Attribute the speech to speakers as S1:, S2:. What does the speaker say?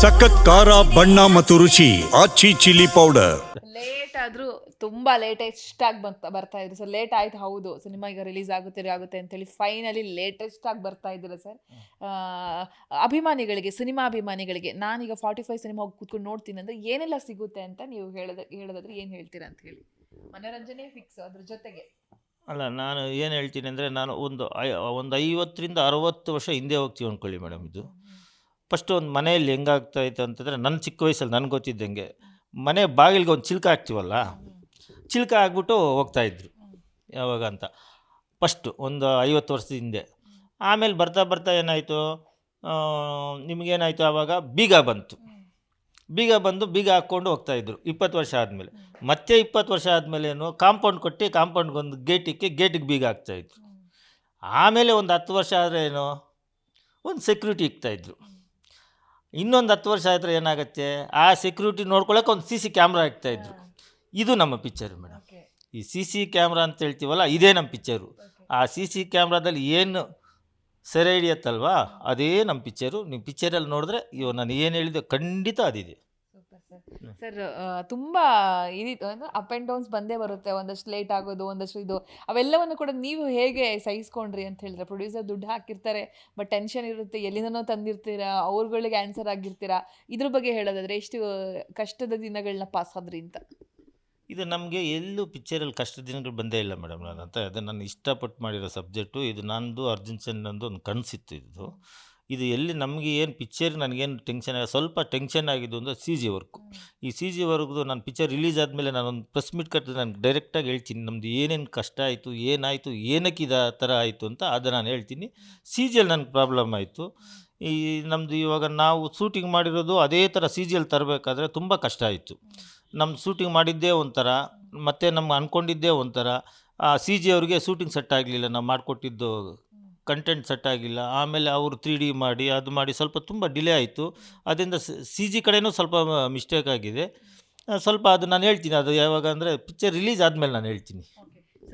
S1: ಸಖತ್ ಖಾರ ಬಣ್ಣ ಮತ್ತು ರುಚಿ ಆಚಿ ಚಿಲ್ಲಿ ಪೌಡರ್.
S2: ಲೇಟ್ ಆದ್ರೂ ತುಂಬಾ ಲೇಟೆಸ್ಟ್ ಆಗಿ ಬರ್ತಾ ಬರ್ತಾ ಇದ್ರು ಸರ್. ಲೇಟ್ ಆಯ್ತು ಹೌದು. ಸಿನಿಮಾ ಈಗ ರಿಲೀಸ್ ಆಗುತ್ತೆ ಆಗುತ್ತೆ ಅಂತೇಳಿ ಫೈನಲಿ ಲೇಟೆಸ್ಟ್ ಆಗಿ ಬರ್ತಾ ಇದ್ರು ಸರ್? ಅಭಿಮಾನಿಗಳಿಗೆ ಸಿನಿಮಾ ಅಭಿಮಾನಿಗಳಿಗೆ ನಾನೀಗ ಫಾರ್ಟಿ ಫೈವ್ ಸಿನಿಮಾ ಹೋಗಿ ಕೂತ್ಕೊಂಡು ನೋಡ್ತೀನಿ ಅಂದ್ರೆ ಏನೆಲ್ಲ ಸಿಗುತ್ತೆ ಅಂತ ನೀವು ಹೇಳದ ಹೇಳೋದಾದ್ರೆ ಏನು ಹೇಳ್ತೀರಾ ಅಂತ ಹೇಳಿ. ಮನೋರಂಜನೆ ಫಿಕ್ಸ್ ಅದ್ರ ಜೊತೆಗೆ.
S3: ಅಲ್ಲ ನಾನು ಏನು ಹೇಳ್ತೀನಿ ಅಂದರೆ ನಾನು ಒಂದು ಐ ಒಂದು ಐವತ್ತರಿಂದ ಅರವತ್ತು ವರ್ಷ ಹಿಂದೆ ಹೋಗ್ತೀವಿ ಅಂದ್ಕೊಳ್ಳಿ ಮೇಡಮ್ ಇದು. ಫಸ್ಟ್ ಒಂದು ಮನೆಯಲ್ಲಿ ಹೆಂಗಾಗ್ತಾಯಿತ್ತು ಅಂತಂದರೆ ನನ್ನ ಚಿಕ್ಕ ವಯಸ್ಸಲ್ಲಿ ನನಗೆ ಗೊತ್ತಿದ್ದಂಗೆ ಮನೆ ಬಾಗಿಲಿಗೆ ಒಂದು ಚಿಲ್ಕ ಹಾಕ್ತೀವಲ್ಲ? ಚಿಲ್ಕ ಹಾಕ್ಬಿಟ್ಟು ಹೋಗ್ತಾಯಿದ್ರು ಯಾವಾಗ ಅಂತ. ಫಸ್ಟು ಒಂದು ಐವತ್ತು ವರ್ಷದ ಹಿಂದೆ. ಆಮೇಲೆ ಬರ್ತಾ ಬರ್ತಾ ಏನಾಯಿತು? ನಿಮಗೇನಾಯಿತು ಆವಾಗ? ಬೀಗ ಬಂತು. ಬೀಗ ಬಂದು ಬೀಗ ಹಾಕ್ಕೊಂಡು ಹೋಗ್ತಾಯಿದ್ರು ಇಪ್ಪತ್ತು ವರ್ಷ ಆದಮೇಲೆ. ಮತ್ತೆ ಇಪ್ಪತ್ತು ವರ್ಷ ಆದಮೇಲೇನು ಕಾಂಪೌಂಡ್ ಕೊಟ್ಟು ಕಾಂಪೌಂಡ್ಗೊಂದು ಗೇಟಿಗೆ ಗೇಟಿಗೆ ಬೀಗ ಹಾಕ್ತಾಯಿದ್ರು ಆಮೇಲೆ ಒಂದು ಹತ್ತು ವರ್ಷ ಆದರೆ ಏನು? ಒಂದು ಸೆಕ್ಯೂರಿಟಿ ಇಕ್ತಾಯಿದ್ರು ಇನ್ನೊಂದು ಹತ್ತು ವರ್ಷ ಆದರೆ ಏನಾಗುತ್ತೆ? ಆ ಸೆಕ್ಯೂರಿಟಿ ನೋಡ್ಕೊಳ್ಳೋಕೆ ಒಂದು ಸಿ ಸಿ ಕ್ಯಾಮ್ರಾ ಇದ್ರು. ಇದು ನಮ್ಮ ಪಿಕ್ಚರ್ ಮೇಡಮ್. ಈ ಸಿ ಸಿ ಕ್ಯಾಮ್ರಾ ಅಂತ ಹೇಳ್ತೀವಲ್ಲ ಇದೇ ನಮ್ಮ ಪಿಕ್ಚರು ಆ ಸಿ ಸಿ ಕ್ಯಾಮ್ರಾದಲ್ಲಿ ಏನು ಸೆರೆ ಹಿಡಿಯತ್ತಲ್ವಾ ಅದೇ ನಮ್ಮ ಪಿಕ್ಚರು ನೀವು ಪಿಕ್ಚರಲ್ಲಿ ನೋಡಿದ್ರೆ ಇವಾಗ ನಾನು ಏನು ಹೇಳಿದೆ ಖಂಡಿತ ಅದಿದೆ.
S2: ಸರ್ ತುಂಬಾ ಇದು ಅಪ್ ಅಂಡ್ ಡೌನ್ಸ್ ಬಂದೇ ಬರುತ್ತೆ. ಒಂದಷ್ಟು ಲೇಟ್ ಆಗೋದು, ಒಂದಷ್ಟು ಇದು. ಅವೆಲ್ಲವನ್ನು ಕೂಡ ನೀವು ಹೇಗೆ ಸಹಿಸ್ಕೊಂಡ್ರಿ ಅಂತ ಹೇಳಿದ್ರೆ ಪ್ರೊಡ್ಯೂಸರ್ ದುಡ್ಡು ಹಾಕಿರ್ತಾರೆ ಬಟ್ ಟೆನ್ಷನ್ ಇರುತ್ತೆ. ಎಲ್ಲಿಂದನೋ ತಂದಿರ್ತೀರಾ, ಅವ್ರುಗಳಿಗೆ ಆನ್ಸರ್ ಆಗಿರ್ತೀರಾ. ಇದ್ರ ಬಗ್ಗೆ ಹೇಳೋದಾದ್ರೆ ಎಷ್ಟು ಕಷ್ಟದ ದಿನಗಳನ್ನ ಪಾಸ್ ಆದ್ರಿ ಅಂತ.
S3: ಇದು ನಮಗೆ ಎಲ್ಲೂ ಪಿಕ್ಚರಲ್ಲಿ ಕಷ್ಟ ದಿನಗಳು ಬಂದೇ ಇಲ್ಲ ಮೇಡಮ್ ನಾನು ಅಂತ ಅದು ನಾನು ಇಷ್ಟಪಟ್ಟು ಮಾಡಿರೋ ಸಬ್ಜೆಕ್ಟು ಇದು ನಂದು, ಅರ್ಜುನ್ ಸೆನ್ನಂದು ಒಂದು ಕನಸಿತ್ತು ಇದು ಇದು ಎಲ್ಲಿ ನಮಗೆ ಏನು ಪಿಕ್ಚರ್ ನನಗೇನು ಟೆನ್ಷನ್ ಸ್ವಲ್ಪ ಟೆನ್ಷನ್ ಆಗಿದ್ದು ಅಂದರೆ ಸಿ ಜಿ ವರ್ಕು ಈ ಸಿ ಜಿ ವರ್ಕ್ದು ನಾನು ಪಿಕ್ಚರ್ ರಿಲೀಸ್ ಆದಮೇಲೆ ನಾನೊಂದು ಪ್ರೆಸ್ ಮೀಟ್ ಕಟ್ಟಿದ್ರೆ ನಾನು ಡೈರೆಕ್ಟಾಗಿ ಹೇಳ್ತೀನಿ ನಮ್ಮದು ಏನೇನು ಕಷ್ಟ ಆಯಿತು, ಏನಾಯಿತು, ಏನಕ್ಕೆ ಇದು ಆ ಥರ ಆಯಿತು ಅಂತ ಅದು ನಾನು ಹೇಳ್ತೀನಿ. ಸಿ ಜಿಯಲ್ಲಿ ನನಗೆ ಪ್ರಾಬ್ಲಮ್ ಆಯಿತು. ಈ ನಮ್ಮದು ಇವಾಗ ನಾವು ಶೂಟಿಂಗ್ ಮಾಡಿರೋದು ಅದೇ ಥರ ಸಿ ಜಿಯಲ್ಲಿ ತರಬೇಕಾದ್ರೆ ತುಂಬ ಕಷ್ಟ ಆಯಿತು. ನಮ್ಮ ಶೂಟಿಂಗ್ ಮಾಡಿದ್ದೇ ಒಂಥರ, ಮತ್ತು ನಮ್ಗೆ ಅಂದ್ಕೊಂಡಿದ್ದೇ ಒಂಥರ. ಸಿ ಜಿ ಅವ್ರಿಗೆ ಶೂಟಿಂಗ್ ಸೆಟ್ ಆಗಲಿಲ್ಲ, ನಾವು ಮಾಡಿಕೊಟ್ಟಿದ್ದು ಕಂಟೆಂಟ್ ಸೆಟ್ ಆಗಿಲ್ಲ. ಆಮೇಲೆ ಅವರು ತ್ರೀ ಡಿ ಮಾಡಿ, ಅದು ಮಾಡಿ ಸ್ವಲ್ಪ ತುಂಬ ಡಿಲೇ ಆಯಿತು. ಅದರಿಂದ ಸಿ ಜಿ ಕಡೆಯೂ ಸ್ವಲ್ಪ ಮಿಸ್ಟೇಕ್ ಆಗಿದೆ. ಸ್ವಲ್ಪ ಅದು ನಾನು ಹೇಳ್ತೀನಿ, ಅದು ಯಾವಾಗ ಅಂದರೆ ಪಿಕ್ಚರ್ ರಿಲೀಸ್ ಆದಮೇಲೆ ನಾನು ಹೇಳ್ತೀನಿ.